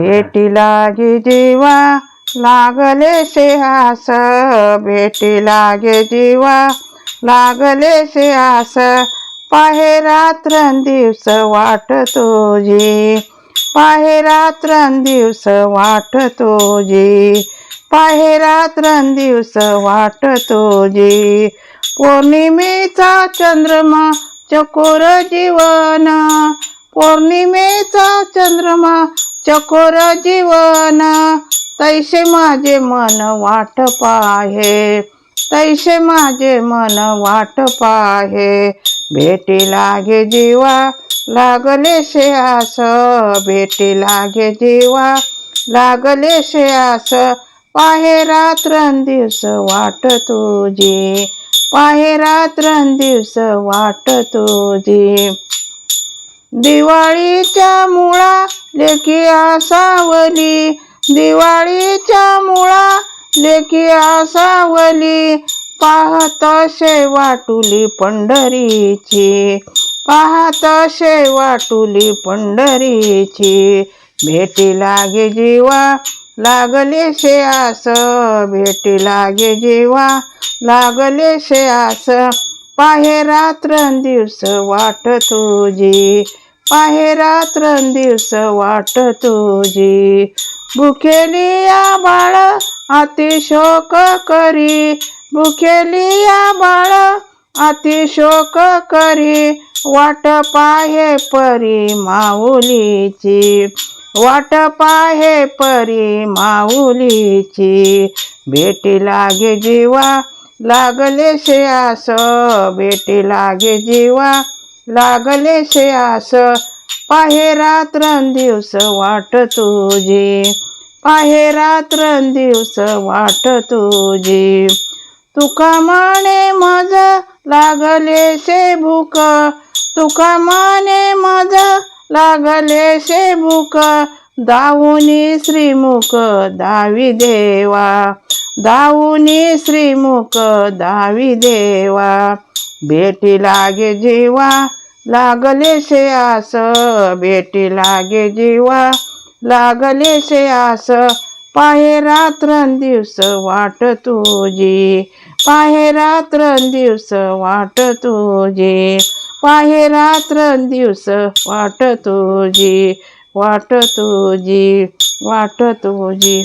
भेटी लागे जीवा लागले से आस भेटी लागे जीवा लागले से आस पाहे रात्रं दिवस वाट तुझी. पाहे रात्रं दिवस वाट तुझी. पाहे रात्रं दिवस वाट तुझी. पौर्णिमेचा चंद्रमा चकोर जीवन. पौर्णिमेचा चंद्रमा चकोर जीवन तैसे माझे मन वाट पाहे. तैसे माझे मन वाट पाहे. भेटी लागे जीवा लागले से आस. भेटी लागे जीवा लागले से आस. पाहे रात्रं दिवस वाट तुझी. पाहे रात्रं दिवस वाट तुझी. दिवाळीच्या मुळा लेकी आसावली. दिवाळीच्या मुळा लेकी आसावली. पाहत वाटुली पंढरीची. पाहत वाटुली पंढरीची. भेटी लागे जीवा लागले शे आस. भेटी लागे जीवा लागले शे आस. पाहे रात्र दिवस वाट तुझी. पाहे रात्र दिवस वाट तुझी. भुकेलिया बाळ अतिशोक करी. भुकेलिया बाळ अतिशोक करी. वाट पाहे परी माऊलीची. वाट पाहे परी माऊलीची. भेटी लागे जीवा लागले से आस बेटी लागे जीवा. लागले से आस पाहे रात्रं दिवस वाट तुझी. पाहे रात्रं दिवस वाट तुझी. तुका माने मज लागले से भूक. तुका माने मज लागले से भूक. दाऊनी श्रीमुख दावी देवा. दाऊनी श्रीमुख दावी देवा. भेटी लागे जीवा लागले से आस. भेटी लागे जीवा लागले से आस. पाहे दिवस वाट तुझी. पाहे दिवस वाट तुझी. पाहे दिवस वाट तुझी. वाट तुझी वाट तुझी.